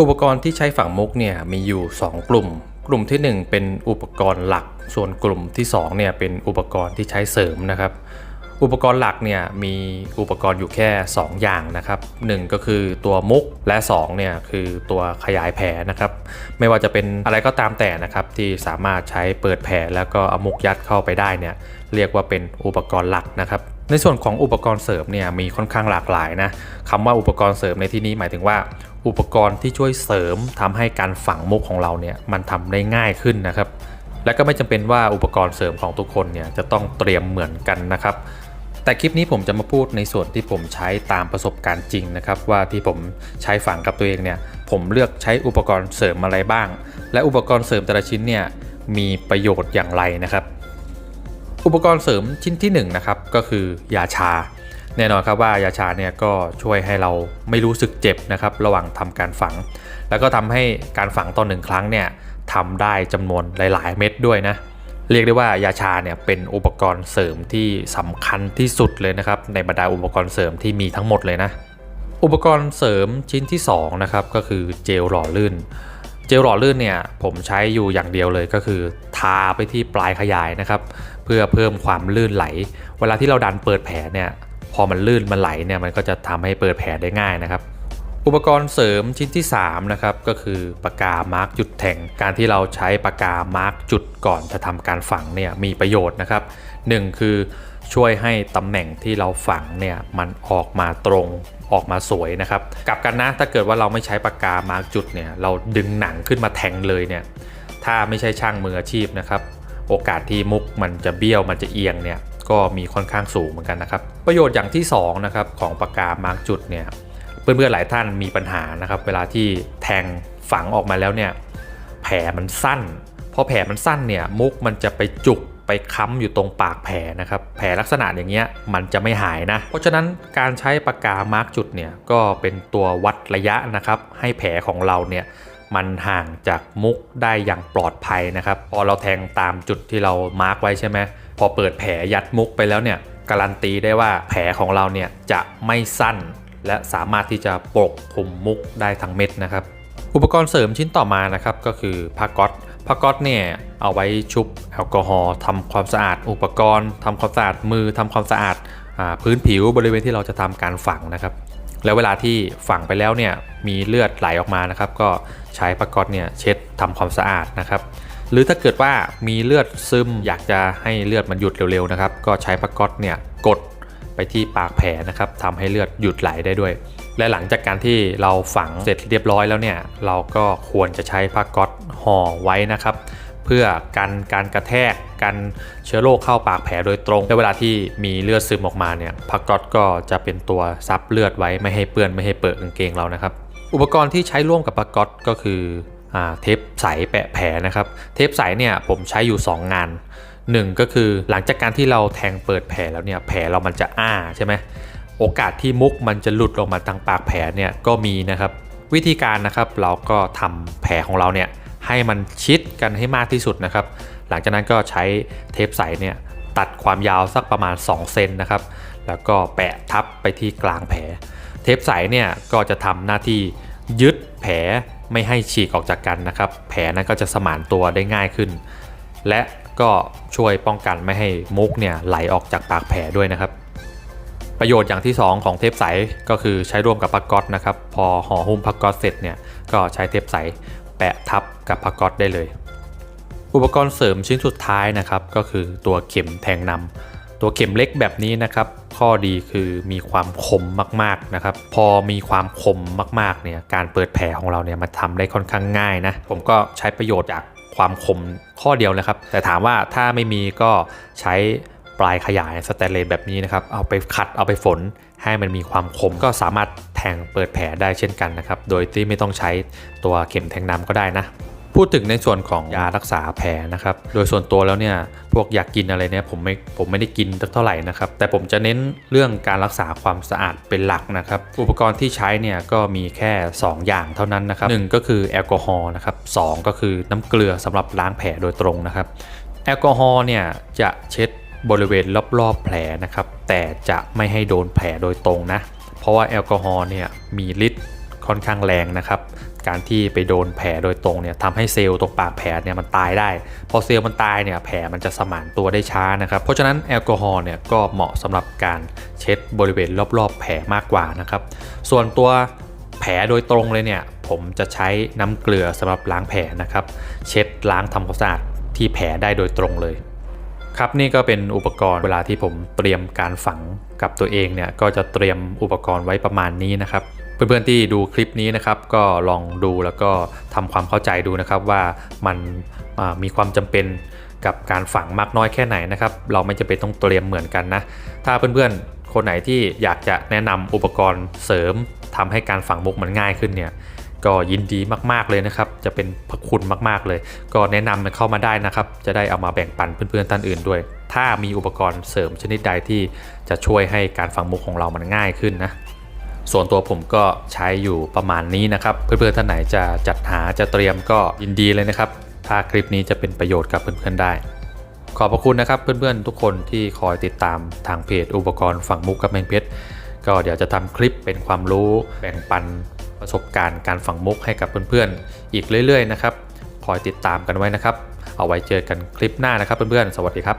อุปกรณ์ที่ใช้ฝังมุกเนี่ยมีอยู่ 2 กลุ่ม กลุ่มทีหนึ่1 เป็นอุปกรณ์หลัก ส่วนกลุ่มที่2เนี่ยเป็นอุปกรณ์ที่ใช้เสริมนะครับ อุปกรณ์หลักเนี่ยมีอุปกรณ์อยู่แค่ 2 อย่างนะครับหนึ่งก็คือตัวมุกและ2เนี่ยคือตัวขยายแผลนะครับ ไม่ว่าจะเป็นอะไรก็ตามแต่นะครับที่สามารถใช้เปิดแผลแล้วก็เอามุกยัดเข้าไปได้เนี่ยเรียกว่าเป็นอุปกรณ์หลักนะครับ ในส่วนของอุปกรณ์เสริมเนี่ยมีค่อนข้างหลากหลายนะคำว่าอุปกรณ์เสริมในที่นี้หมายถึงว่า อุปกรณ์ที่ช่วยเสริมทำให้การฝังมุกของเราเนี่ยมันทำได้ง่ายขึ้นนะครับ และก็ไม่จำเป็นว่าอุปกรณ์เสริมของทุกคนเนี่ยจะต้องเตรียมเหมือนกันนะครับ แต่คลิปนี้ผมจะมาพูดในส่วนที่ผมใช้ตามประสบการณ์จริงนะครับว่าที่ผมใช้ฝังกับตัวเองเนี่ยผมเลือกใช้อุปกรณ์เสริมอะไรบ้าง และอุปกรณ์เสริมแต่ละชิ้นเนี่ยมีประโยชน์อย่างไรนะครับ อุปกรณ์เสริมชิ้นที่1นงนะครับก็คือยาชา แน่นอนครับว่ายาชาเนี่ยก็ช่วยให้เราไม่รู้สึกเจ็บนะครับระหว่างทำการฝัง แล้วก็ทำให้การฝังต่อหนึ่งครั้งเนี่ยทำได้จำนวนหลาย ๆ เม็ดด้วยนะเรียกได้ว่ายาชาเนี่ยเป็นอุปกรณ์เสริมที่สำคัญที่สุดเลยนะครับในบรรดาอุปกรณ์เสริมที่มีทั้งหมดเลยนะอุปกรณ์เสริมชิ้นที่2นะครับก็คือเจลหล่อลื่น เจลหล่อลื่นเนี่ยผมใช้อยู่อย่างเดียวเลยก็คือทาไปที่ปลายขยายนะครับ เพื่อเพิ่มความลื่นไหล เวลาที่เราดันเปิดแผลเนี่ยพอมันลื่นมันไหลเนี่ยมันก็จะทำให้เปิดแผลได้ง่ายนะครับ อุปกรณ์เสริมชิ้นที่3นะครับก็คือปากกามาร์กจุดแทงการที่เราใช้ปากกามาร์กจุดก่อนจะทำการฝังเนี่ยมีประโยชน์นะครับหนึ่งคือช่วยให้ตำแหน่งที่เราฝังเนี่ยมันออกมาตรงออกมาสวยนะครับ กลับกันนะถ้าเกิดว่าเราไม่ใช้ปากกามาร์กจุดเนี่ยเราดึงหนังขึ้นมาแทงเลยเนี่ยถ้าไม่ใช่ช่างมืออาชีพนะครับ โอกาสที่มุกมันจะเบี้ยวมันจะเอียงเนี่ยก็มีค่อนข้างสูงเหมือนกันนะครับ ประโยชน์อย่างที่2นะครับของปากกามาร์กจุดเนี่ยเพื่อนๆหลายท่านมีปัญหานะครับเวลาที่แทงฝังออกมาแล้วเนี่ยแผลมันสั้นพอแผลมันสั้นเนี่ยมุกมันจะไปจุกไปค้ำอยู่ตรงปากแผลนะครับแผลลักษณะอย่างเงี้ยมันจะไม่หายนะ เพราะฉะนั้นการใช้ปากกามาร์กจุดเนี่ยก็เป็นตัววัดระยะนะครับให้แผลของเราเนี่ย มันห่างจากมุกได้อย่างปลอดภัยนะครับ พอเราแทงตามจุดที่เรามาร์กไว้ใช่ไหมพอเปิดแผลยัดมุกไปแล้วเนี่ยการันตีได้ว่าแผลของเราเนี่ยจะไม่สั้น และสามารถที่จะปกคลุมมุกได้ทั้งเม็ดนะครับ อุปกรณ์เสริมชิ้นต่อมานะครับก็คือผ้าก๊อตผ้าก๊อตเนี่ยเอาไว้ชุบแอลกอฮอล์ทำความสะอาด อุปกรณ์ทำความสะอาดมือทำความสะอาดอพื้นผิวบริเวณที่เราจะทำการฝังนะครับ แล้วเวลาที่ฝังไปแล้วเนี่ยมีเลือดไหลออกมานะครับ ก็ใช้ผ้าก๊อตเนี่ยเช็ดทำความสะอาดนะครับ หรือถ้าเกิดว่ามีเลือดซึมอยากจะให้เลือดมันหยุดเร็วๆนะครับ ก็ใช้ผ้าก๊อตเนี่ยกดไปที่ปากแผลนะครับทำให้เลือดหยุดไหลได้ด้วย และหลังจากการที่เราฝังเสร็จเรียบร้อยแล้วเนี่ยเราก็ควรจะใช้ผ้าก๊อตห่อไว้นะครับ เพื่อกันการกระแทกกันเชื้อโรคเข้าปากแผลโดยตรงและเวลาที่มีเลือดซึมออกมาเนี่ยผ้าก๊อตก็จะเป็นตัวซับเลือดไว้ไม่ให้เปื้อนไม่ให้เปิดกางเกงเรานะครับ อุปกรณ์ที่ใช้ร่วมกับผ้าก๊อตก็คือเทปใสแปะแผลนะครับ เทปใสเนี่ยผมใช้อยู่ 2 งานหนึ่งก็คือหลังจากการที่เราแทงเปิดแผลแล้วเนี่ยแผลเรามันจะอ้าใช่ไหมโอกาสที่มุกมันจะหลุดออกมาทางปากแผลเนี่ยก็มีนะครับ วิธีการนะครับเราก็ทำแผลของเราเนี่ย ให้มันชิดกันให้มากที่สุดนะครับ หลังจากนั้นก็ใช้เทปใสเนี่ยตัดความยาวสักประมาณ 2 เซนนะครับ แล้วก็แปะทับไปที่กลางแผล เทปใสเนี่ยก็จะทำหน้าที่ยึดแผลไม่ให้ฉีกออกจากกันนะครับ แผลนั้นก็จะสมานตัวได้ง่ายขึ้น และก็ช่วยป้องกันไม่ให้มุกเนี่ยไหลออกจากปากแผลด้วยนะครับ ประโยชน์อย่างที่ 2 ของเทปใสก็คือใช้ร่วมกับผ้าก๊อตนะครับ พอห่อหุ้มผ้าก๊อตเสร็จเนี่ยก็ใช้เทปใส แปะทับกับผ้าก๊อตได้เลย อุปกรณ์เสริมชิ้นสุดท้ายนะครับ ก็คือตัวเข็มแทงนำตัวเข็มเล็กแบบนี้นะครับ ข้อดีคือมีความคมมากๆนะครับ พอมีความคมมากๆเนี่ยการเปิดแผลของเราเนี่ยมันทำได้ค่อนข้างง่ายนะผมก็ใช้ประโยชน์จากความคมข้อเดียวนะครับ แต่ถามว่าถ้าไม่มีก็ใช้ปลายขยายสแตนเลสแบบนี้นะครับ เอาไปขัดเอาไปฝนให้มันมีความคมก็สามารถแทงเปิดแผลได้เช่นกันนะครับ โดยที่ไม่ต้องใช้ตัวเข็มแทงน้ำก็ได้นะ พูดถึงในส่วนของยารักษาแผลนะครับ โดยส่วนตัวแล้วเนี่ยพวกอยากกินอะไรเนี่ยผมไม่ผมไม่ได้กินสักเท่าไหร่นะครับ แต่ผมจะเน้นเรื่องการรักษาความสะอาดเป็นหลักนะครับ อุปกรณ์ที่ใช้เนี่ยก็มีแค่ 2 อย่างเท่านั้นนะครับหนึ่งก็คือแอลกอฮอล์นะครับสองก็คือน้ำเกลือสำหรับล้างแผลโดยตรงนะครับ แอลกอฮอล์เนี่ยจะเช็ดบริเวณรอบๆแผลนะครับ แต่จะไม่ให้โดนแผลโดยตรงนะ เพราะว่าแอลกอฮอล์เนี่ยมีฤทธิ์ค่อนข้างแรงนะครับ การที่ไปโดนแผลโดยตรงเนี่ยทำให้เซลล์ตรงปากแผลเนี่ยมันตายได้ พอเซลล์มันตายเนี่ยแผลมันจะสมานตัวได้ช้านะครับ เพราะฉะนั้นแอลกอฮอล์เนี่ยก็เหมาะสำหรับการเช็ดบริเวณรอบๆ แผลมากกว่านะครับ ส่วนตัวแผลโดยตรงเลยเนี่ยผมจะใช้น้ำเกลือสำหรับล้างแผลนะครับ เช็ดล้างทำความสะอาดที่แผลได้โดยตรงเลย ครับนี่ก็เป็นอุปกรณ์เวลาที่ผมเตรียมการฝังกับตัวเองเนี่ยก็จะเตรียมอุปกรณ์ไว้ประมาณนี้นะครับเพื่อนๆที่ดูคลิปนี้นะครับก็ลองดูแล้วก็ทำความเข้าใจดูนะครับว่ามันมีความจำเป็นกับการฝังมากน้อยแค่ไหนนะครับ เราไม่จำเป็นต้องเตรียมเหมือนกันนะ ถ้าเพื่อนๆคนไหนที่อยากจะแนะนำอุปกรณ์เสริมทำให้การฝังมุกมันง่ายขึ้นเนี่ย ก็ยินดีมากๆเลยนะครับ จะเป็นพระคุณมากๆเลย ก็แนะนำมันเข้ามาได้นะครับ จะได้เอามาแบ่งปันเพื่อนๆท่านอื่นด้วย ถ้ามีอุปกรณ์เสริมชนิดใดที่จะช่วยให้การฝังมุกของเรามันง่ายขึ้นนะ ส่วนตัวผมก็ใช้อยู่ประมาณนี้นะครับ เพื่อนๆท่านไหนจะจัดหาจะเตรียมก็ยินดีเลยนะครับ ถ้าคลิปนี้จะเป็นประโยชน์กับเพื่อนๆได้ ขอบพระคุณนะครับ เพื่อนๆทุกคนที่คอยติดตามทางเพจอุปกรณ์ฝังมุกกับแมงเพชรก็เดี๋ยวจะทำคลิปเป็นความรู้แบ่งปัน ประสบการณ์การฝังมุกให้กับเพื่อนๆ อีกเรื่อยๆนะครับ คอยติดตามกันไว้นะครับ เอาไว้เจอกันคลิปหน้านะครับเพื่อนๆ สวัสดีครับ